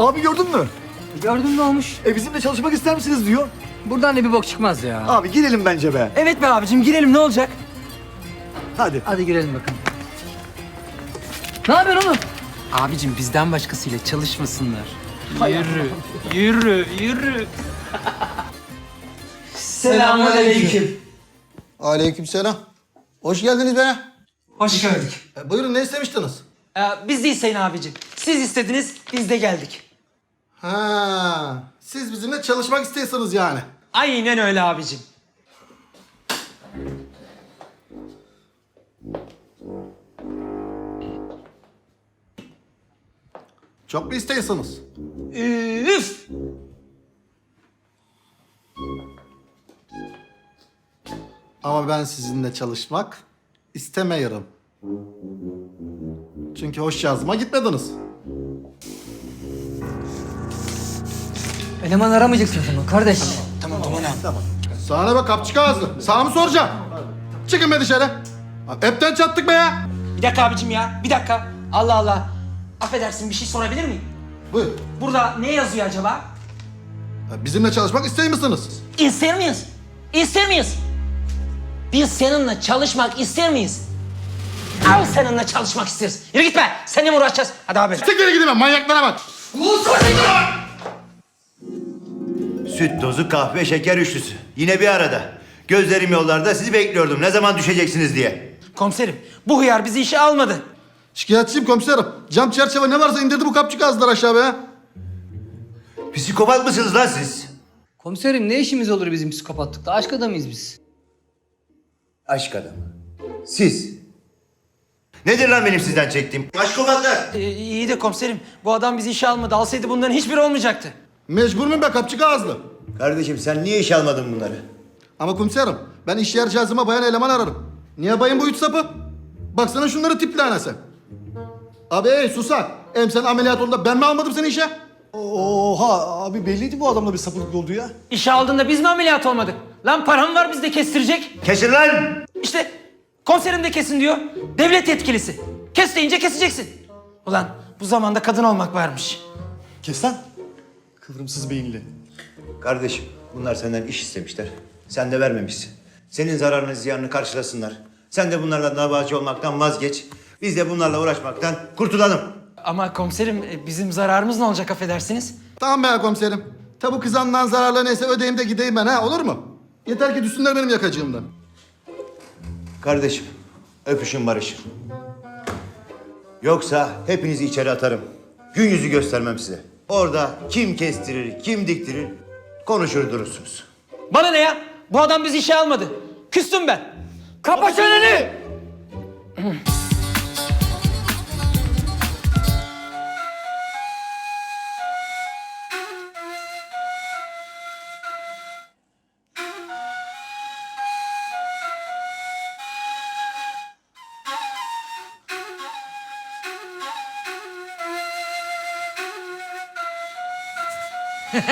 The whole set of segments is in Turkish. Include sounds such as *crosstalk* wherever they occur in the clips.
Abi gördün mü? Gördün mü olmuş? E bizimle çalışmak ister misiniz diyor. Buradan da bir bok çıkmaz ya. Abi girelim bence be. Evet be abicim girelim ne olacak? Hadi. Hadi girelim bakalım. Ne yapıyorsun oğlum? Abicim bizden başkasıyla çalışmasınlar. Yürü, yürü, yürü. Selamünaleyküm. Aleykümselam. Hoş geldiniz be. Hoş gördük. E, buyurun ne istemiştiniz? Ee, biz değil Sayın abicim. Siz istediniz, biz de geldik. Ha, siz bizimle çalışmak istiyorsanız yani. Aynen öyle abicim. Çok mu istiyorsunuz? Üf! Ama ben sizinle çalışmak istemiyorum. Çünkü hoş yazıma gitmediniz. Eleman aramayacaksın o zaman kardeş. Tamam Duman abi. Sana be kapçık ağızlı. Sağ mı soracağım? Çıkın be dışarı. Hepten çattık be ya. Bir dakika abicim ya, bir dakika. Allah Allah. Affedersin bir şey sorabilir miyim? Buyur. Burada ne yazıyor acaba? Bizimle çalışmak istiyor musunuz? İster miyiz? İster miyiz? Biz seninle çalışmak ister miyiz? Al seninle çalışmak isteriz. Yürü git be. Seninle mi uğraşacağız? Hadi abi. Siktir gidin be manyaklara bak. Süt tozu, kahve, şeker üçlüsü. Yine bir arada. Gözlerim yollarda sizi bekliyordum. Ne zaman düşeceksiniz diye. Komiserim, bu hıyar bizi işe almadı. Şikayetçiyim komiserim. Cam çerçeve ne varsa indirdi bu kapçık ağızlar aşağı be. Psikopat mısınız lan siz? Komiserim ne işimiz olur bizim psikopatlıkta? Aşk adamıyız biz. Aşk adamı. Siz. Nedir lan benim sizden çektiğim? Aşkobatlar. Ee, iyi de komiserim, bu adam bizi işe almadı. Alsaydı bunların hiçbiri olmayacaktı. Mecbur muyum be kapçık ağızlı? Kardeşim sen niye iş almadın bunları? Ama komiserim ben iş yer cihazıma bayan eleman ararım. Niye bayım bu üç sapı? Baksana şunları tip lanesi. Abi ey susak. Em sen ameliyat oldu da ben mi almadım seni işe? Oha abi belliydi bu adamla bir sapıklık olduğu ya. İşe aldığında biz mi ameliyat olmadık? Lan param var bizde kestirecek. Kesin lan! İşte komiserim de kesin diyor. Devlet yetkilisi. Kes deyince keseceksin. Ulan bu zamanda kadın olmak varmış. Kes lan. Kıvrımsız beyinli. Kardeşim bunlar senden iş istemişler. Sen de vermemişsin. Senin zararını ziyanını karşılasınlar. Sen de bunlarla davacı olmaktan vazgeç. Biz de bunlarla uğraşmaktan kurtulalım. Ama komiserim e, bizim zararımız ne olacak affedersiniz? Tamam be komiserim. Tabu kızandan zararlı neyse ödeyeyim de gideyim ben ha olur mu? Yeter ki düşsünler benim yakacığımdan. Kardeşim öpüşün barışın. Yoksa hepinizi içeri atarım. Gün yüzü göstermem size. Orada kim kestirir, kim diktirir konuşur durursunuz. Bana ne ya? Bu adam bizi işe almadı. Küstüm ben. Kapa çeneni! *clears throat* Beni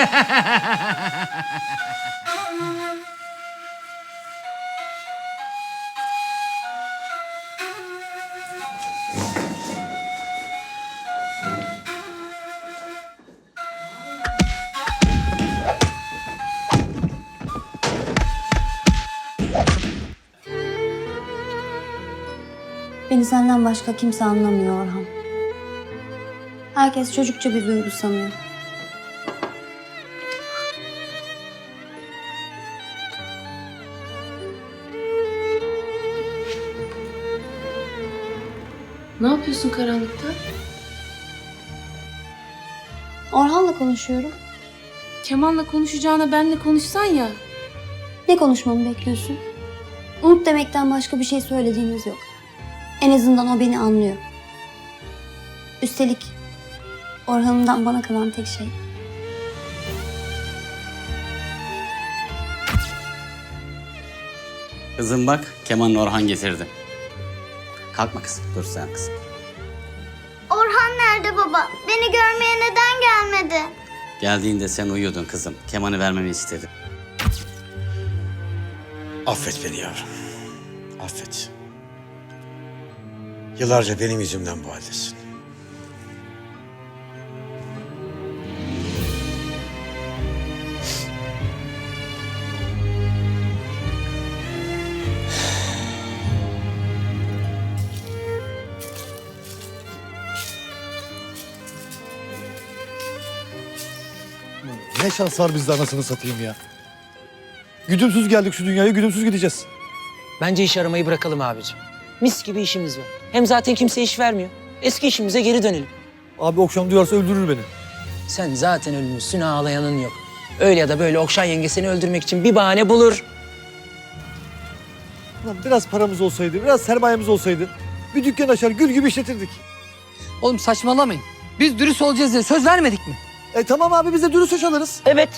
senden başka kimse anlamıyor Orhan. Herkes çocukça bir duygu sanıyor. Yapıyorsun karanlıkta? Orhan'la konuşuyorum. Kemal'la konuşacağına benle konuşsan ya. Ne konuşmamı bekliyorsun? Unut demekten başka bir şey söylediğimiz yok. En azından o beni anlıyor. Üstelik Orhan'ımdan bana kalan tek şey Kızım bak Kemal Orhan getirdi. Kalkma kızım dur sen kızım. Baba? Beni görmeye neden gelmedi? Geldiğinde sen uyuyordun kızım. Kemanı vermemi istedi. Affet beni yavrum. Affet. Yıllarca benim yüzümden bu haldesin. Ne şans var bizde anasını satayım ya. Güdümsüz geldik şu dünyaya, güdümsüz gideceğiz. Bence iş aramayı bırakalım abicim. Mis gibi işimiz var. Hem zaten kimse iş vermiyor. Eski işimize geri dönelim. Abi Okşan duyarsa öldürür beni. Sen zaten ölmüşsün ağlayanın yok. Öyle ya da böyle Okşan yenge seni öldürmek için bir bahane bulur. Ulan biraz paramız olsaydı, biraz sermayemiz olsaydı bir dükkan açar gül gibi işletirdik. Oğlum saçmalamayın. Biz dürüst olacağız diye söz vermedik mi? E tamam abi biz de dürüst iş alırız. Evet.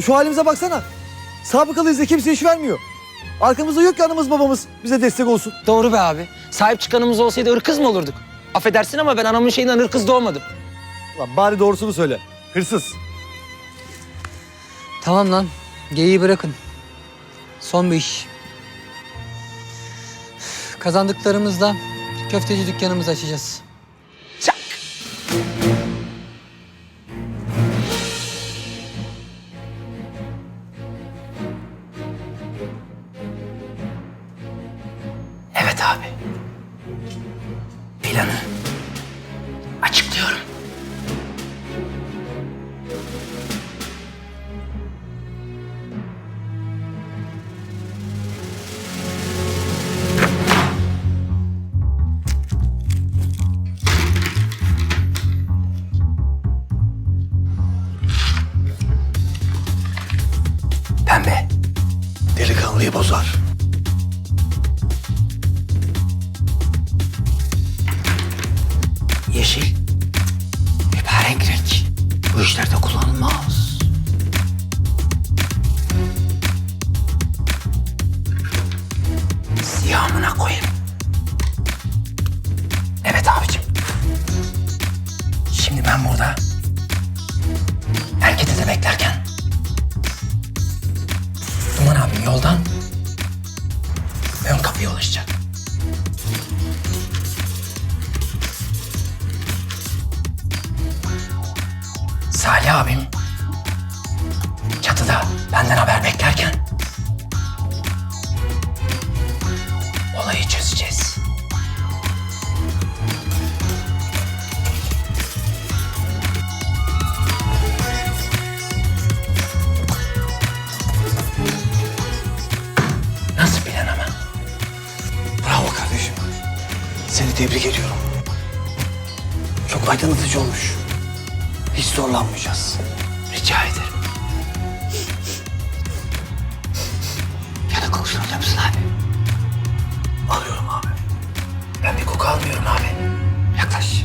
Şu halimize baksana. Sabıkalıyız da kimse iş vermiyor. Arkamızda yok ki anamız babamız bize destek olsun. Doğru be abi. Sahip çıkanımız olsaydı ırkız mı olurduk? Affedersin ama ben anamın şeyinden ırkız doğmadım. Ulan bari doğrusunu söyle. Hırsız. Tamam lan. Geyiği bırakın. Son bir iş. Kazandıklarımızla köfteci dükkanımızı açacağız. Abi. Planı ben burada herkese de beklerken Duman abim yoldan ön kapıya ulaşacak. Salih abim çatıda benden haber beklerken olayı çözeceğiz. Tebrik ediyorum. Çok aydınlatıcı olmuş. Hiç zorlanmayacağız. Rica ederim. Yanık kokusunu alıyor musun abi? Alıyorum abi. Ben bir koku almıyorum abi. Yaklaş.